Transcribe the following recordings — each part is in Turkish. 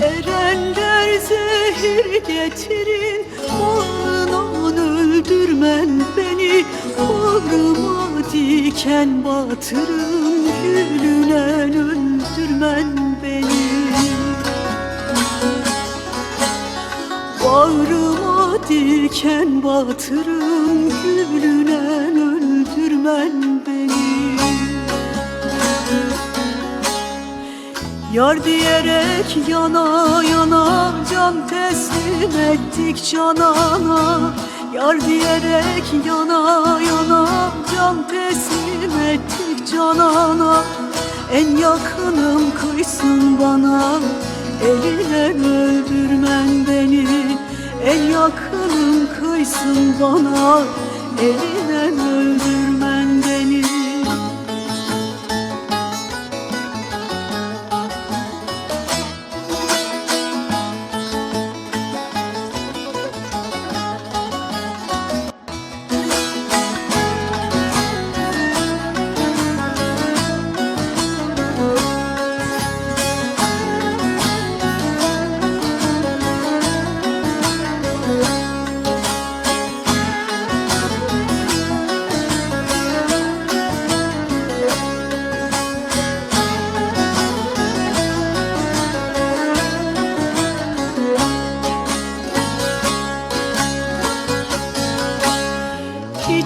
Erenler zehir getirin Bağrına öldürmen beni. Bağrıma diken batırın Gülüne öldürmen beni. Bağrıma diken batırım Gülüne öldürmen beni. Yar diyerek yana yana Can teslim ettik canana. Yar diyerek yana yana Can teslim ettik canana. En yakınım kıysın bana Eline öldürmen En yakınım kıysın bana Eline öldürmen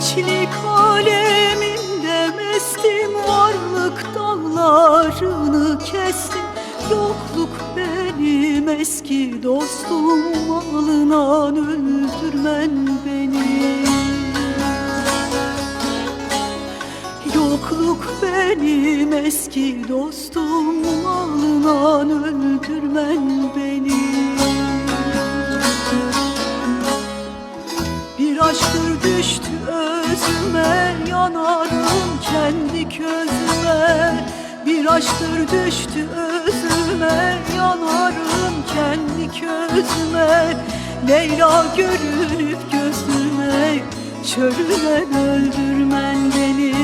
Hiçlik aleminde mestim Varlık dallarını kestim. Yokluk benim eski dostum Malına öldürmen beni. Yokluk benim eski dostum Malına öldürmen beni kendi közüme Bir aşktır düştü özüme Yanarım kendi közüme. Leyla görünüp gözüme Çölüne öldürmen beni.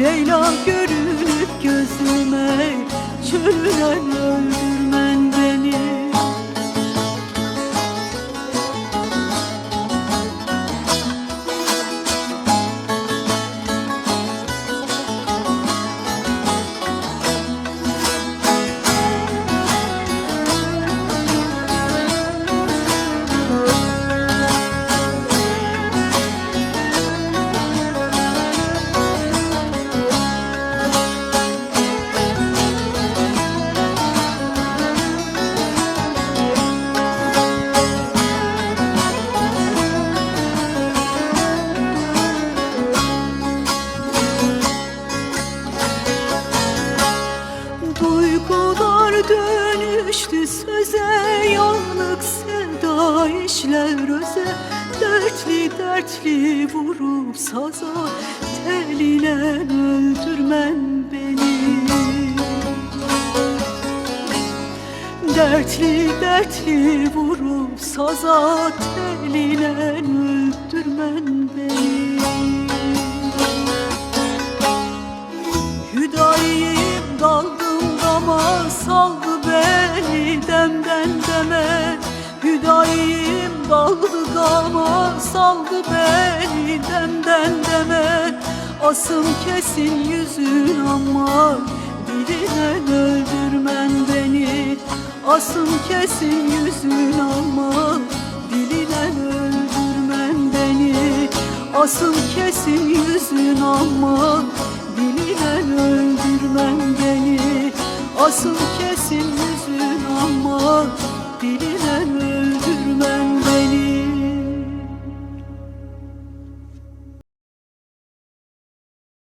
Leyla görünüp gözüme Çölüne öldürmen dönüştü söze Yanlık sevda işler öze. Dertli dertli vurup saza Teline öldürmen beni. Dertli dertli vurup saza Teline öldürmen beni Daldı dama saldı beni demden deme. Asım kesin yüzün ama diline öldürmen beni. Asım kesin yüzün ama diline öldürmen beni. Asım kesin yüzün ama diline öldürmen beni. Asıl kesin yüzün